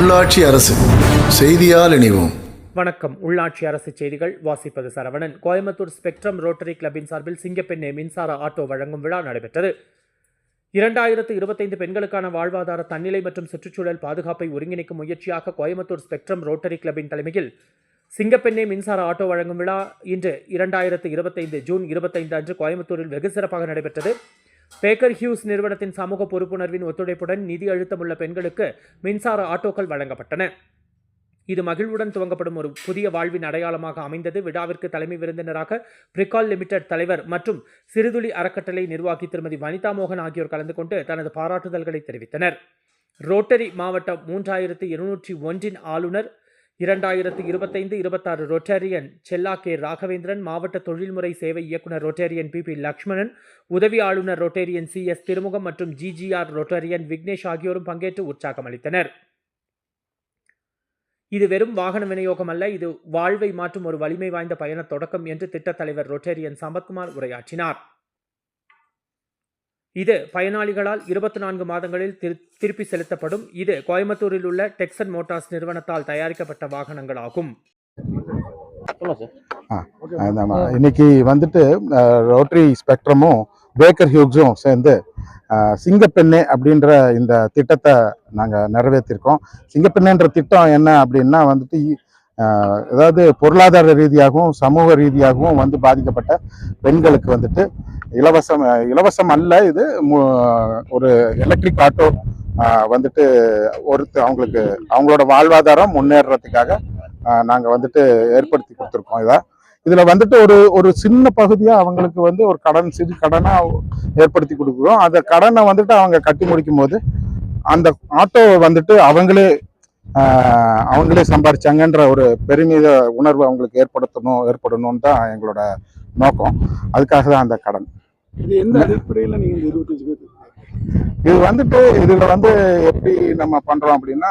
உள்ளாட்சி அரசு செய்தியால் இணைவோம். வணக்கம். உள்ளாட்சி அரசு செய்திகள் வாசிப்பது சரவணன். கோயம்புத்தூர் ஸ்பெக்ட்ரம் ரோட்டரி கிளப்பின் சார்பில் சிங்கப்பெண்ணே மின்சார ஆட்டோ வழங்கும் விழா நடைபெற்றது. இரண்டாயிரத்து இருபத்தைந்து பெண்களுக்கான வாழ்வாதார தன்னிலை மற்றும் சுற்றுச்சூழல் பாதுகாப்பை ஒருங்கிணைக்கும் முயற்சியாக கோயம்புத்தூர் ஸ்பெக்ட்ரம் ரோட்டரி கிளப்பின் தலைமையில் சிங்கப்பெண்ணே மின்சார ஆட்டோ வழங்கும் விழா இன்று இரண்டாயிரத்து இருபத்தைந்து ஜூன் இருபத்தைந்து அன்று கோயம்புத்தூரில் வெகு சிறப்பாக நடைபெற்றது. பேக்கர் ஹியூஸ் நிறுவனத்தின் சமூக பொறுப்புணர்வின் ஒத்துழைப்புடன் நிதி அழுத்தமுள்ள பெண்களுக்கு மின்சார ஆட்டோக்கள் வழங்கப்பட்டன. இது மகிழ்வுடன் துவங்கப்படும் ஒரு புதிய வாழ்வின் அடையாளமாக அமைந்தது. விழாவிற்கு தலைமை விருந்தினராக பிரிகால் லிமிடெட் தலைவர் மற்றும் சிறுதுளி அறக்கட்டளை நிர்வாகி திருமதி வனிதா மோகன் ஆகியோர் கலந்து கொண்டு தனது பாராட்டுதல்களை தெரிவித்தனர். ரோட்டரி மாவட்டம் மூன்றாயிரத்து இருநூற்றி ஒன்றின் ஆளுநர் இரண்டாயிரத்து இருபத்தைந்து இருபத்தாறு ரொட்டேரியன் செல்லா கே ராகவேந்திரன் மாவட்ட தொழில்முறை சேவை இயக்குனர் ரொட்டேரியன் பி பி லக்ஷ்மணன் உதவி ஆளுநர் ரொட்டேரியன் சி எஸ் திருமுகம் மற்றும் ஜிஜிஆர் ரொட்டேரியன் விக்னேஷ் ஆகியோரும் பங்கேற்று உற்சாகம் அளித்தனர். இது வெறும் வாகன விநியோகம் அல்ல இது வாழ்வை மாற்றும் ஒரு வலிமை வாய்ந்த பயண தொடக்கம் என்று திட்டத் தலைவர் ரொட்டேரியன் சம்பத்குமார் உரையாற்றினார். இது பயனாளிகளால் இருபத்தி நான்கு மாதங்களில் திரு- திருப்பி செலுத்தப்படும். இது கோயம்புத்தூரில் உள்ள டெக்சன் மோட்டார்ஸ் நிறுவனத்தால் தயாரிக்கப்பட்ட வாகனங்களாகும். இன்னைக்கு வந்துட்டு ரோட்டரி ஸ்பெக்ட்ரமும் பேக்கர் ஹியூக்ஸும் சேர்ந்து சிங்கப்பெண்ணே அப்படின்ற இந்த திட்டத்தை நாங்கள் நிறைவேற்றிருக்கோம். சிங்கப்பெண்ணேன்ற திட்டம் என்ன அப்படின்னா வந்துட்டு அதாவது பொருளாதார ரீதியாகவும் சமூக ரீதியாகவும் வந்து பாதிக்கப்பட்ட பெண்களுக்கு வந்துட்டு இலவசம் இலவசம் அல்ல இது மு- ஒரு எலக்ட்ரிக் ஆட்டோ வந்துட்டு ஒருத்த அவங்களுக்கு அவங்களோட வாழ்வாதாரம் முன்னேறதுக்காக நாங்கள் வந்துட்டு ஏற்படுத்தி கொடுத்துருக்கோம் இதை. இதில் வந்துட்டு ஒரு ஒரு சின்ன பகுதியாக அவங்களுக்கு வந்து ஒரு கடன் சிறு கடனாக ஏற்படுத்தி கொடுக்குறோம். அந்த கடனை வந்துட்டு அவங்க கட்டி முடிக்கும் போது அந்த ஆட்டோவை வந்துட்டு அவங்களே அவங்களே சம்பாரிச்சாங்கன்ற ஒரு பெருமித உணர்வு அவங்களுக்கு ஏற்படுத்தணும் ஏற்படணும்னு தான் எங்களோட நோக்கம். அதுக்காக தான் அந்த கடன். இது எந்த அடிப்படையில நீங்க இந்த இருபத்தஞ்சு பேர் இது வந்துட்டு இதுல வந்து எப்படி நம்ம பண்றோம் அப்படின்னா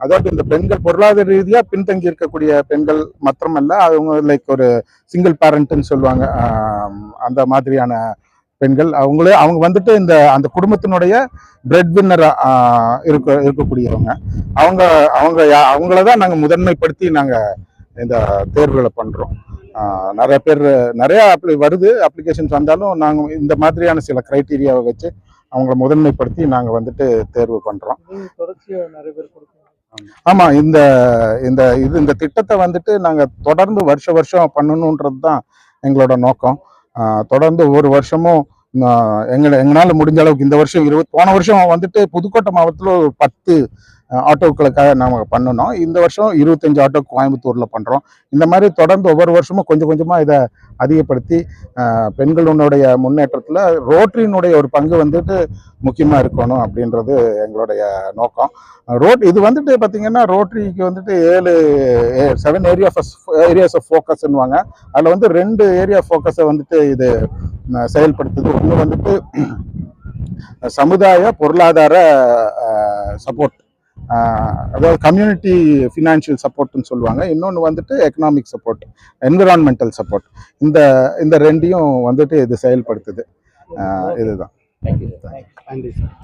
அதாவது இந்த பெண்கள் பொருளாதார ரீதியா பின்தங்கி இருக்கக்கூடிய பெண்கள் மாத்திரமல்ல அவங்க லைக் ஒரு சிங்கிள் பேரண்ட்னு சொல்லுவாங்க அந்த மாதிரியான பெண்கள். அவங்களே அவங்க வந்துட்டு இந்த அந்த குடும்பத்தினுடைய பிரெட் வின்னர் இருக்க இருக்கக்கூடியவங்க. அவங்க அவங்க அவங்கள தான் நாங்கள் முதன்மைப்படுத்தி நாங்கள் இந்த தேர்வுகளை பண்றோம். ஆஹ், நிறைய பேர் நிறைய appli- வருது அப்ளிகேஷன்ஸ் வந்தாலும் நாங்கள் இந்த மாதிரியான சில கிரைட்டீரியாவை வச்சு அவங்கள முதன்மைப்படுத்தி நாங்கள் வந்துட்டு தேர்வு பண்றோம். நீங்க தொடர்ச்சியா நிறைய பேர் கொடுக்கணும் ஆமா இந்த இந்த இது இந்த திட்டத்தை வந்துட்டு நாங்க தொடர்ந்து வருஷ வருஷம் பண்ணணுன்றது தான் எங்களோட நோக்கம். தொடர்ந்து ஒவ்வொரு வருஷமும் எங்களை எங்களால முடிஞ்ச அளவுக்கு இந்த வருஷம் இருபது போன வருஷம் வந்துட்டு புதுக்கோட்டை மாவட்டத்தில் ஒரு பத்து ஆட்டோக்களுக்காக நாம் பண்ணணும். இந்த வருஷம் இருபத்தஞ்சு ஆட்டோ கோயம்புத்தூரில் பண்ணுறோம் இந்த மாதிரி தொடர்ந்து ஒவ்வொரு வருஷமும் கொஞ்சம் கொஞ்சமாக இதை அதிகப்படுத்தி பெண்களுடைய முன்னேற்றத்தில் ரோட்டரியினுடைய ஒரு பங்கு வந்துட்டு முக்கியமாக இருக்கணும் அப்படின்றது எங்களுடைய நோக்கம். ரோட் இது வந்துட்டு பார்த்தீங்கன்னா ரோட்டரிக்கு வந்துட்டு ஏழு செவன் ஏரியா ஏரியாஸ் ஆஃப் ஃபோக்கஸ்ன்னுவாங்க அதில் வந்து ரெண்டு ஏரியா ஃபோக்கஸை வந்துட்டு இது செயல்படுத்துது. ஒன்று வந்துட்டு சமுதாய பொருளாதார சப்போர்ட் அதாவது கம்யூனிட்டி ஃபினான்ஷியல் சப்போர்ட்னு சொல்லுவாங்க. இன்னொன்று வந்துட்டு எக்கனாமிக் சப்போர்ட் என்விரான்மெண்டல் சப்போர்ட் இந்த இந்த ரெண்டையும் வந்துட்டு இது செயல்படுத்துது. இதுதான். நன்றி சார்